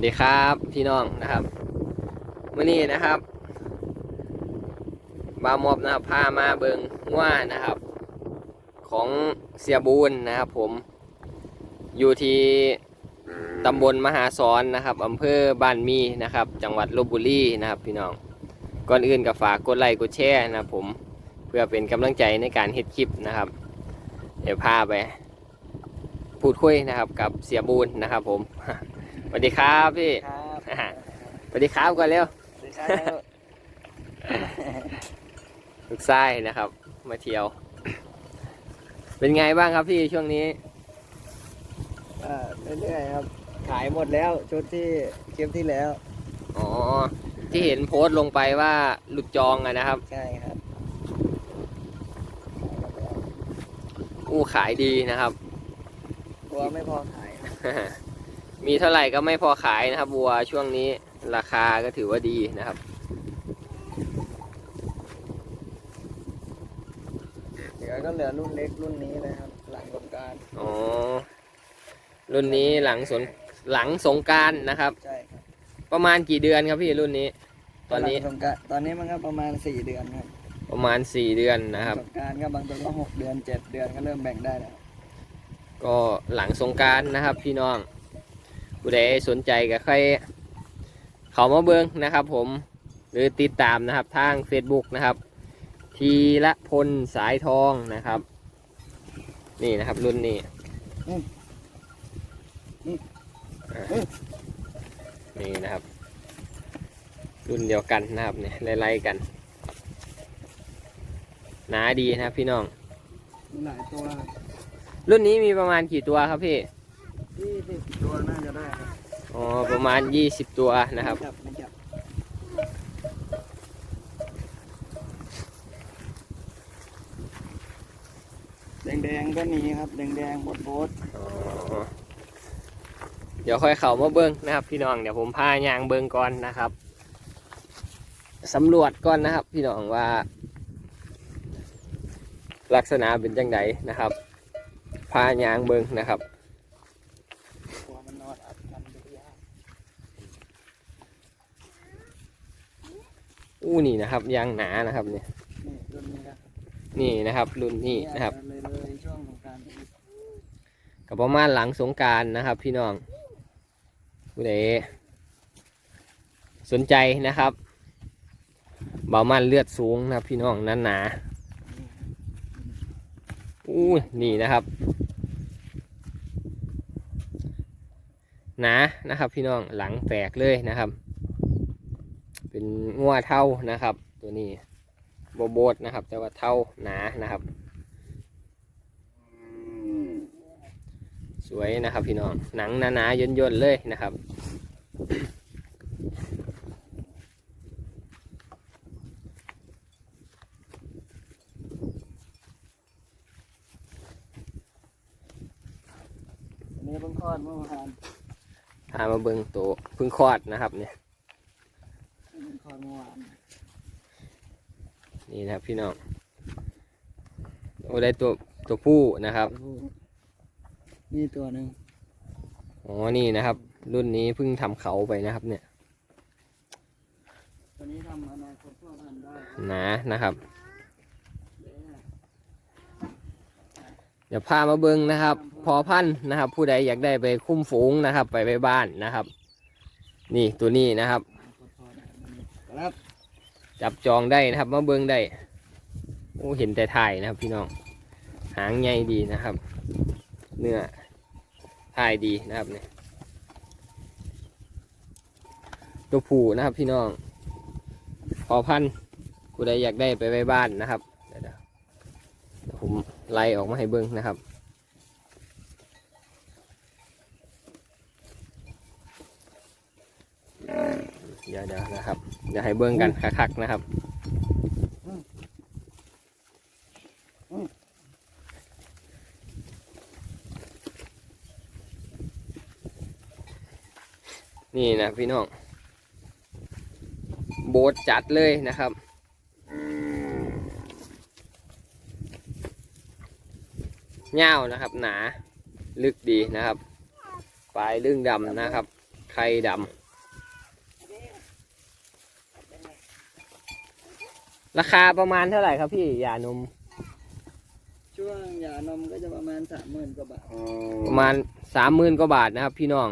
วัสดีครับพี่น้องนะครับมื่อนี้นะครับบามอบนะครับพามาเบิงง่านะครับ ของเสียบูนนะครับ ผมอยู่ที่ตำบลมหาสอนนะครับอำเภอบ้านมีนะครับ จังหวัดลบบุรีนะครับ พี่น้องก่อนอื่นก็ฝากกดไลค์กดแชร์นะครับ ผมเพื่อเป็นกำลังใจในการเฮ็ดคลิปนะครับ เดี๋ยวพาไปพูดคุยนะครับ กับเสียบูนนะครับ ผม สวัสดีครับพี่ครับสวัสดีครับก่อนเร็วสวัสดีครับลูกไส้นะครับ มาเที่ยว เป็นไงบ้างครับพี่ช่วงนี้เอ่อเรื่อยๆครับ ขายหมดแล้วชุดที่คลิปที่แล้ว อ๋อ ที่เห็นโพสต์ลงไปว่าหลุดจองอะนะครับ ใช่ครับอู้ขายดีนะครับ กลัวไม่พอขาย มีเท่าไหร่ก็ไม่พอขายนะครับวัวช่วงนี้ราคาก็ถือว่าดีนะครับ เดี๋ยวก็เหลือรุ่นเล็กรุ่นนี้เลยครับ หลังสงกรารอ๋อ รุ่นนี้หลังสนหลังสงกรารนะครับ ใช่ครับประมาณกี่เดือนครับพี่รุ่นนี้ ตอนนี้หลังสงกรานต์ตอนนี้มันก็ประมาณสี่เดือนครับประมาณสี่เดือนนะครับ สงกรารก็บางตัวก็หกเดือนเจ็ดเดือนก็เริ่มแบ่งได้แล้ว ก็หลังสงกรารนะครับพี่น้อง ผู้ใดสนใจก็ค่อยเขามาเบิ้งนะครับ ผมหรือติดตามนะครับทาง Facebook นะครับ ทีละพลสายทองนะครับ นี่นะครับรุ่นนี้อ่านี่นะครับ รุ่นเดียวกันนะครับเนี่ยไล่ๆกันหนาดีนะครับพี่น้องมีหลายตัว รุ่นนี้มีประมาณกี่ตัวครับพี่ยี่ สิบตัวน่าจะได้ครับอ๋อประมาณ 20 ตัวนะครับไม่จับไม่จับแดงๆก็มีครับแดงๆบดบดอ๋อเดี๋ยวค่อยเข้ามาเบิ้งนะครับ พี่น้องเดี๋ยวผมพายางเบิ้งก่อนนะครับสำรวจก่อนนะครับ พี่น้องว่า ลักษณะเป็นจังไดนะครับ พายางเบิ้งนะครับ กลัวมันนอนอัดกันดูยาก อู้นี่นะครับยางหนานะครับเนี่ยนี่รุ่นนี้ครับนี่นะครับ รุ่นนี้นะครับเลยเลยช่วงของการกับประมาณหลังสงการนะครับ พี่น้องผู้ใดสนใจนะครับเบามันเลือดสูงนะครับ พี่น้องนั้นหนาอู้นี่นะครับ หนานะครับ พี่น้องหลังแตกเลยนะครับ เป็นงัวเท่านะครับ ตัวนี้โบโบดนะครับ แต่ว่าเท่าหนานะครับ สวยนะครับพี่น้องหนังหนาๆย่นๆเลยนะครับอันนี้เพิ่งคลอดเมื่อวานพามาเบิงโตวเพึ่งคลอดนะครับเนี่ยเพิ่ งคลอดเมื่อวานนี่นะครับพี่น้องโอ้ได้ตัวตัวผู้นะครับ นี่ตัวหนึ่งอ๋อนี่นะครับ รุ่นนี้เพิ่งทำเขาไปนะครับ เนี่ยตัวนี้ทำอนาคตพ่อพันธุ์ได้หนานะครับ เดี๋ยวนะเดี๋ยวพามาเบิงนะครับ พอพันธุ์นะครับ ผู้ใดอยากได้ไปคุ้มฝูงนะครับ ไปไปบ้านนะครับ นี่ตัวนี้นะครับ ครับจับจองได้นะครับมาเบิงได้โอ้เห็นแต่ถ่ายนะครับ พี่น้องหางใหญ่ดีนะครับ เนื้อถ่ายดีนะครับเนี่ยตัวผู้นะครับพี่น้องพอพันธุ์ผู้ใดอยากได้ไปไว้บ้านนะครับเดี๋ยวผมไล่ออกมาให้เบิ้งนะครับเดี๋ยวเดี๋ยวนะครับ เดี๋ยวให้เบิ้งกันคักๆนะครับนี่นะพี่น้อง โบสจัดเลยนะครับ เง่าวนะครับ หนา ลึกดีนะครับ ปลายลึงดำนะครับ ไข่ดำ ราคาประมาณเท่าไหร่ครับพี่ยานม ช่วงหย่านมก็จะประมาณสามหมื่นกว่าบาทประมาณสามหมื่นกว่าบาทนะครับ พี่น้อง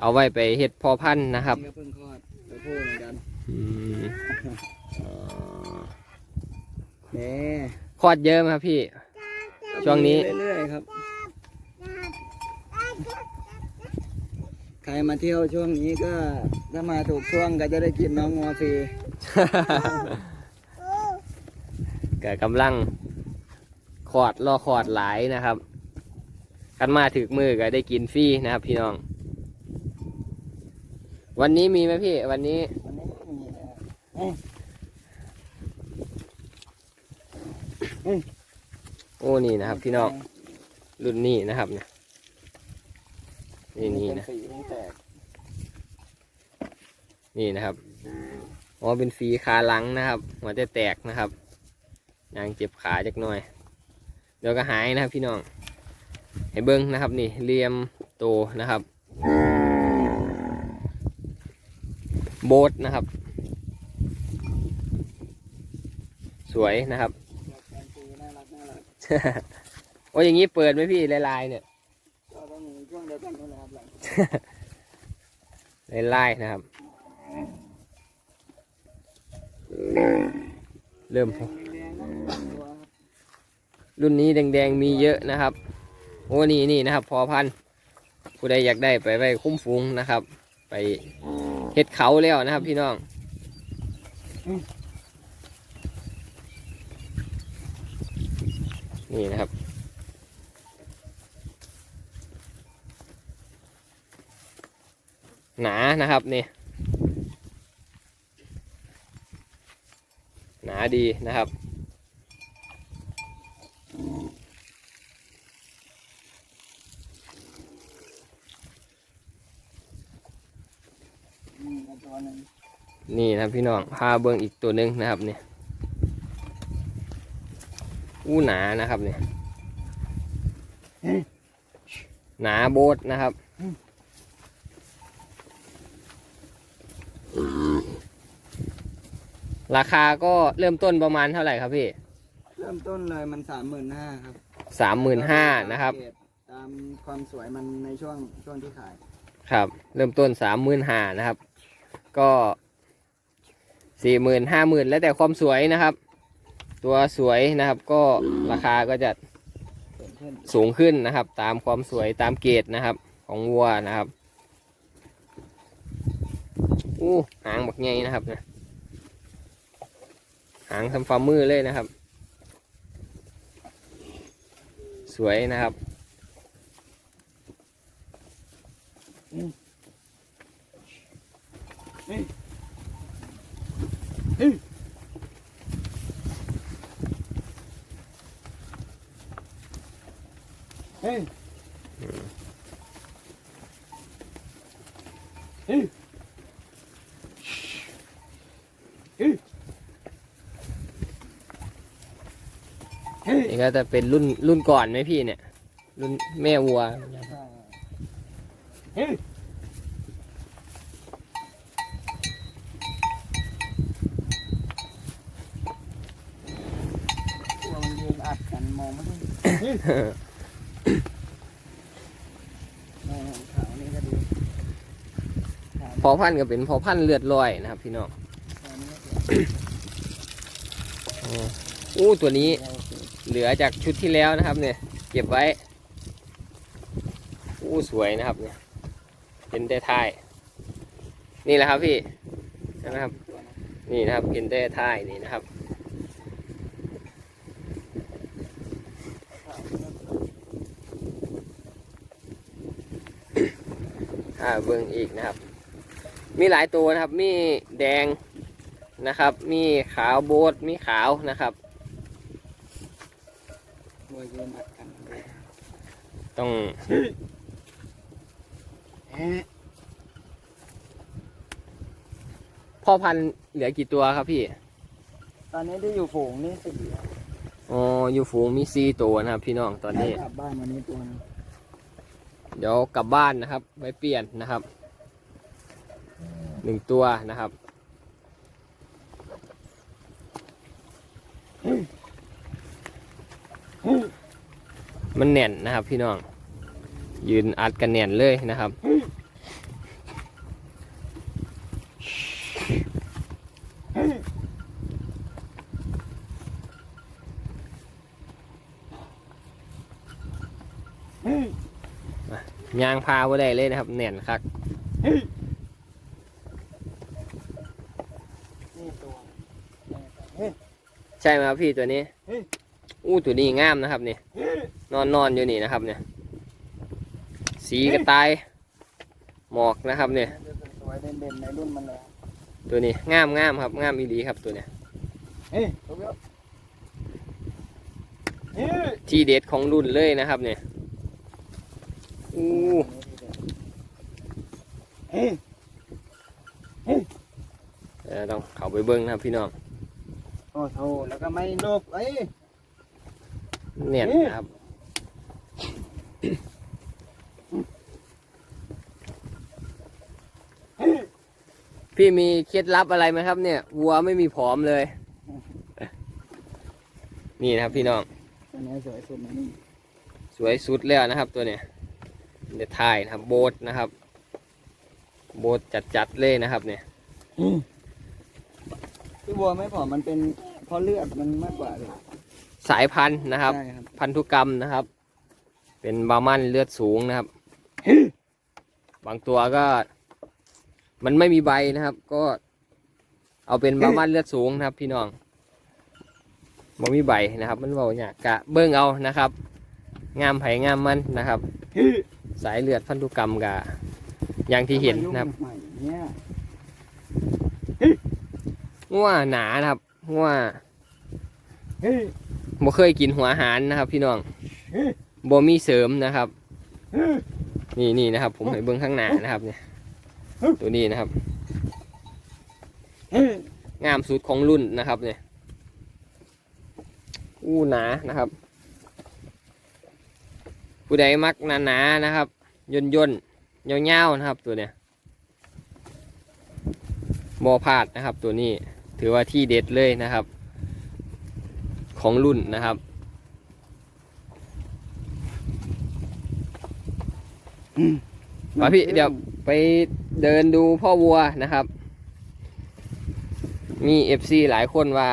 เอาไว้ไปเฮ็ดพอพันธุ์นะครับนี่ก็เพิ่งคลอดตัวผู้เหมือนกันอืมอ๋อนี่คลอดเยอะไหมครับพี่ ช่วงนี้ เรื่อยๆครับ ใครมาเที่ยวช่วงนี้ก็ถ้ามาถูกช่วงก็จะได้กินน้องงัวฟรี ก็กำลังขอดรอขอดหลายนะครับ กันมาถึกมือก็ได้กินฟรีนะครับ พี่น้อง วันนี้มีไหมพี่ วันนี้วันนี้ไม่มีแล้วเอ้โอ้นี่นะครับ พี่น้อง รุ่นนี้นะครับเนี่ยนี่นี่นะนี่นะครับ อ๋อเป็นฝีขาหลังนะครับหัวจะแตกนะครับยางเจ็บขาจักหน่อย เดี๋ยวก็หายนะครับพี่น้องให้เบิ้งนะครับนี่เหลี่ยมโตนะครับ โบทนะครับ สวยนะครับแฟนซีน่ารักน่ารักโอ้ยอย่างนี้เปิดไหมพี่ลายๆเนี่ยก็ต้องช่วงเดียวกันนั่นแหละครับหลังลายๆนะครับ เริ่มครับรุ่นนี้แดงๆมีเยอะนะครับ โอ้นี่นี่นะครับ พอพันผู้ใดอยากได้ไปไว้คุ้มฟูงนะครับ ไปเฮ็ดเขาแล้วนะครับพี่น้องนี่นะครับ หนานะครับนี่ หนาดีนะครับนี่ก็ตัวหนึ่งนี่นะครับพี่น้องพาเบิ้งอีกตัวหนึ่งนะครับเนี่ยอู้หนานะครับเนี่ยหนาโบดนะครับ ราคาก็เริ่มต้นประมาณเท่าไหร่ครับพี่เริ่มต้นเลยมันสามหมื่นห้าครับสามหมื่นห้านะครับ ตามความสวยมันในช่วงช่วงที่ขาย ครับ เริ่มต้นสามหมื่นห้านะครับ ก็สี่หมื่นห้าหมื่นแล้วแต่ความสวยนะครับ ตัวสวยนะครับก็ราคาก็จะเพิ่มขึ้นสูงขึ้นนะครับ ตามความสวยตามเกรดนะครับ ของวัวนะครับอู้หางบักใหญ่นะครับเนะ หางทำฝ่ามือเลยนะครับ สวยนะครับเฮ้ยเฮ้ยเฮ้ยเฮ้ย นี่ก็ จะเป็นรุ่นรุ่นก่อนไหมพี่เนี่ย รุ่นแม่วัวเฮ้ยตัวมันยืนอัดกันมองไม่ได้เฮ้ยเออขาวนี่ก็ดีขาวพอพันธุ์ก็เป็นพอพันธุ์เลือดลอยนะครับ พี่น้องขาวนี่ก็สวยอู้ตัวนี้โอเค เหลือจากชุดที่แล้วนะครับ เนี่ย เก็บไว้อู้สวยนะครับ เนี่ย เป็นแต่ท้าย นี่แหละครับพี่ใช่ไหมครับ นี่นะครับเป็นแต่ท้ายนี่นะครับอ่าเบิ่งอีกนะครับ มีหลายตัวนะครับ มีแดงนะครับ มีขาวโบดมีขาวนะครับ ตัวยืนอัดกันเลยต้องเอ๊ะพ่อพันธุ์เหลือกี่ตัวครับพี่ตอนนี้ที่อยู่ฝูงนี่สี่ครับอ๋ออยู่ฝูงมีสี่ตัวนะครับ พี่น้องตอนนี้กลับบ้านวันนี้ตัวหนึงเดี๋ยวกลับบ้านนะครับไปเปลี่ยนนะครับหนึ่งตัวนะครับ มันแน่นนะครับ พี่น้อง ยืนอัดกันแน่นเลยนะครับยางพาบ่ได้เลยนะครับแน่นคักนี่ตัวใช่ไหมครับพี่ตัวนี้ อู้ตัวนี้งามนะครับนี่นอนนอนอยู่นี่นะครับเนี่ยสีกระต่ายหมอกนะครับเนี่ยสวยเด่นๆในรุ่นมันเลยตัวนี้งามงามครับงามอีดีครับตัวเนี้ยทีเด็ดของรุ่นเลยนะครับเนี่ยอู้เฮ้ยเดี๋ยต้องเขาไปเบิ้งนะครับพี่น้องโอ้โหแล้วก็ไม่ลบเอ้ เนียนนะครับ พี่มีเคล็ดลับอะไรไหมครับ เนี่ยวัวไม่มีผอมเลย นี่นะครับพี่น้องตัวนี้สวยสุดนะนี่สวยสุดแล้วนะครับ ตัวเนี้ยเดทายนะครับ โบทนะครับ โบทจัดๆเลยนะครับ เนี่ยที่บัวไม่ผอมมันเป็นเพราะเลือดมันมากกว่าเลย สายพันธุ์นะครับ ใช่ครับ พันธุกรรมนะครับ เป็นบาร์มันเลือดสูงนะครับ บางตัวก็ มันไม่มีใบนะครับ ก็ เอาเป็นบาร์มันเลือดสูงนะครับ พี่น้องบ่มีใบนะครับ มันบอกเนี่ยกะเบิ้งเอานะครับ งามไผ่งามมันนะครับ สายเลือดพันธุกรรมกะอย่างที่เห็นนะครับ ใหม่เนี่ยง่วหนานะครับง่วเฮ้ย บ่เคยกินหัวหารนะครับ พี่น้องบ่มีเสริมนะครับ นี่นี่นะครับ ผมให้เบิ้งข้างหน้านะครับเนี่ยตัวนี้นะครับงามสุดของรุ่นนะครับเนี่ยอู้หนานะครับ ผู้ใดมักหนาหนานะครับย่นย่นยาวเงาวๆนะครับตัวเนี้ยบอพลาดนะครับ ตัวนี้ถือว่าที่เด็ดเลยนะครับ ของรุ่นนะครับ มาพี่เดี๋ยวไปเดินดูพ่อวัวนะครับ มีเอฟซีหลายคนว่า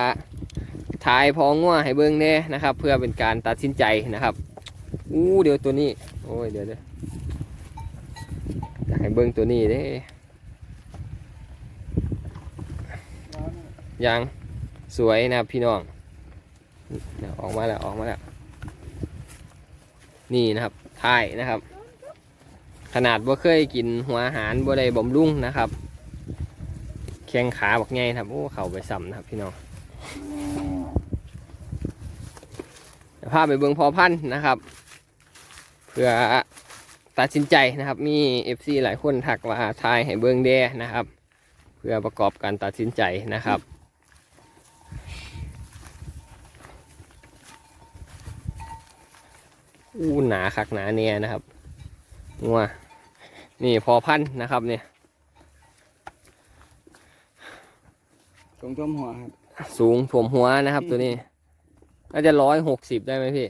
ถ่ายพองงัวให้เบิ้งแน่นะครับ เพื่อเป็นการตัดสินใจนะครับอู้เดี๋ยวตัวนี้ โอ้ยเดี๋ยวเดี๋ยวให้เบิ้งตัวนี้เด้ยังสวยนะพี่น้อง เดี๋ยวออกมาแล้วออกมาแล้ว นี่นะครับถ่ายนะครับ ขนาดบ่เคยกินหัวอาหารบ่ได้บ่มรุ่งนะครับแข้งขาบักไงครับโอ้เข่าไปซ้ำนะครับพี่น้องพาไปเบิ่งพอพันนะครับ เพื่อตัดสินใจนะครับมีเอฟซีหลายคนทักว่าทายให้เบิ่งแดนะครับ เพื่อประกอบการตัดสินใจนะครับ อู้หนาคักหนาเนี่ยนะครับงัวนี่พอพันธุ์นะครับเนี่ยตรงท่วมหัวครับ สูงถ่วมหัวนะครับ ตัวนี้ น่าจะร้อยหกสิบได้ไหมพี่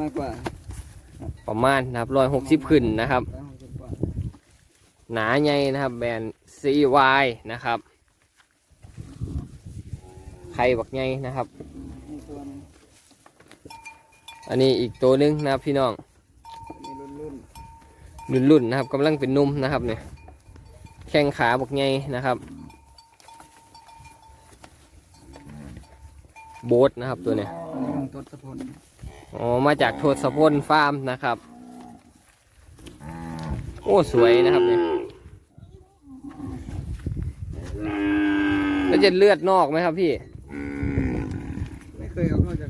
มากกว่าประมาณนะครับร้อยหกสิบขึ้นนะครับร้อยหกสิบกว่าหนาใหญ่นะครับ แบรนด์ CY นะครับ ไข่บักใหญ่นะครับนี่ตัวหนึง อันนี้อีกตัวหนึงนะครับพี่น้องรุ่นรุ่นรุ่นรุ่นนะครับกำลังเป็นนุ่มนะครับเนี่ยแข้งขาบกใหญ่นะครับ โบ๊ทนะครับตัวเนี้ยอ๋อมาจากโทศพลฟาร์มนะครับ โอ้สวยนะครับเนี่ยแล้วจะเลือดนอกไหมครับพี่ ไม่เคยเอาเข้าจากนอก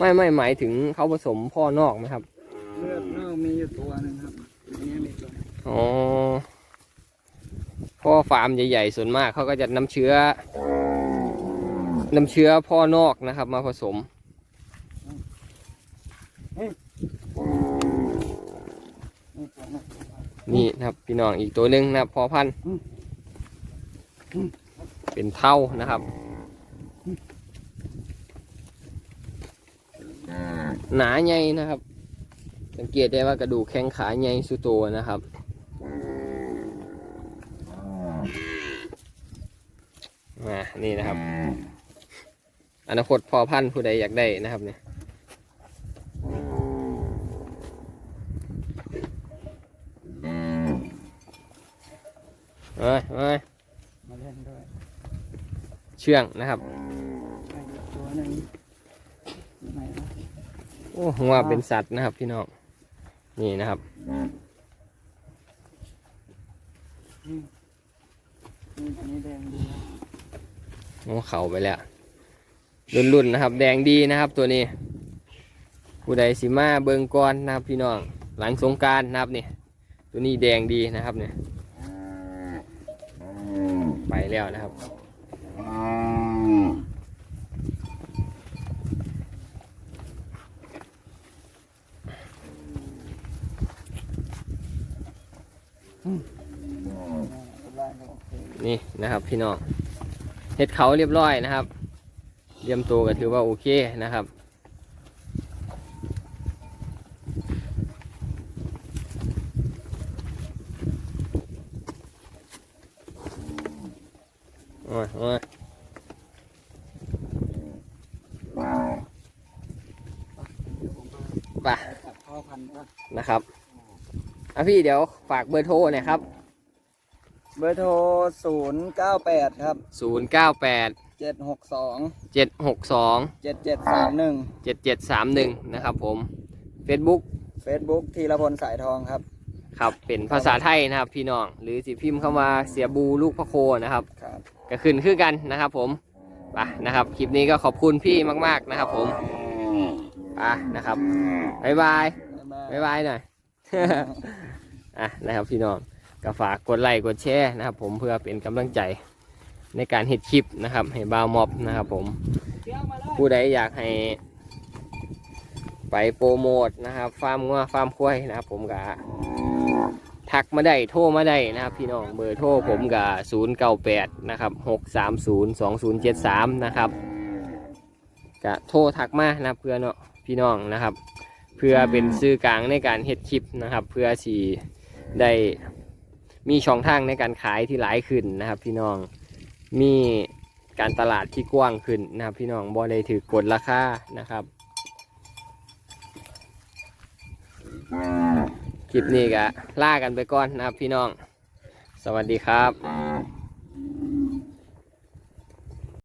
ไม่ไม่หมายถึงเขาผสมพ่อนอกไหมครับ เลือดนอกมีอยู่ตัวหนึงครับอันนี้มีตัวหนึ่งอ๋อพ่อฟาร์มใหญ่ๆส่วนมากเขาก็จะนำเชื้อนำเชื้อพ่อนอกนะครับ มาผสมนี่นะครับ พี่น้องอีกตัวหนึ่งนะครับพอพันธุ์เป็นเท่านะครับ หนาใหญ่นะครับ สังเกตได้ว่ากระดูกแข้งขาใหญ่สุดโตวนะครับมานี่นะครับ อนาคตพอพันธุ์ผู้ใดอยากได้นะครับเนี่ยเอ้ยเอ้ยมาเล่นด้วย เชื่องนะครับไปอีกตัวหนึ่งอยู่ไหนนะ โอ้ หัวเป็นสัตว์นะครับพี่น้องนี่นะครับงดีนะโอ้เข่าไปแล้วรุ่นๆนะครับ แดงดีนะครับตัวนี้ผู้ใดสิมาเบิงก่อนนะครับพี่น้องหลังสงการนะครับนี่ตัวนี้แดงดีนะครับเนี่ยไปแล้วนะครับ นี่นะครับพี่น้องเฮ็ดเขาเรียบร้อยนะครับเตรียมตัวก็ถือว่าโอเคนะครับโอ้ยโอ้ยไปตัดพ่อพันธุ์ก็นะครับ อะพี่เดี๋ยวฝากเบอร์โทรหน่อยครับเบอร์โทรศูนย์เก้าแปดครับ098เจ็ดหกสอง762เจ็ดเจ็ดสามหนึ่ง7731นะครับผม Facebook เฟซบุ๊กธีรพลสายทองครับ ครับเป็นภาษาไทยนะครับพี่น้อง หรือสิพิมพ์เข้ามาเสียบูลูกพระโคนะครับ ครับ ก็ขึ้นคือกันนะครับผมไปนะครับ คลิปนี้ก็ขอบคุณพี่มาก ๆนะครับผมไปนะครับ บ๊ายบาย บ๊ายบายบ๊ายบายหน่อย อะนะครับพี่น้องก็ฝากกดไลค์กดแชร์นะครับ ผมเพื่อเป็นกำลังใจในการเห็ดคลิปนะครับ ให้บาวม็อบนะครับ ผมผู้ใดอยากให้ ไปโปรโมทนะครับฟาร์มงัวฟาร์มควายนะครับ ผมก็ทักมาได้โทรมาได้นะครับ พี่น้องเบอร์โทรผมกับศูนย์เก้าแปดนะครับหกสามศูนย์สองศูนย์เจ็ดสามนะครับก็โทรทักมานะเพื่อเนาะพี่น้องนะครับ เพื่อเป็นสื่อกลางในการเฮ็ดคลิปนะครับ เพื่อสี ได้มีช่องทางในการขายที่หลายขึ้นนะครับ พี่น้องมีการตลาดที่กว้างขึ้นนะครับ พี่น้องบอได้ถือกดราคานะครับคลิปนี้ก็ล่ากันไปก่อนนะครับพี่น้อง สวัสดีครับ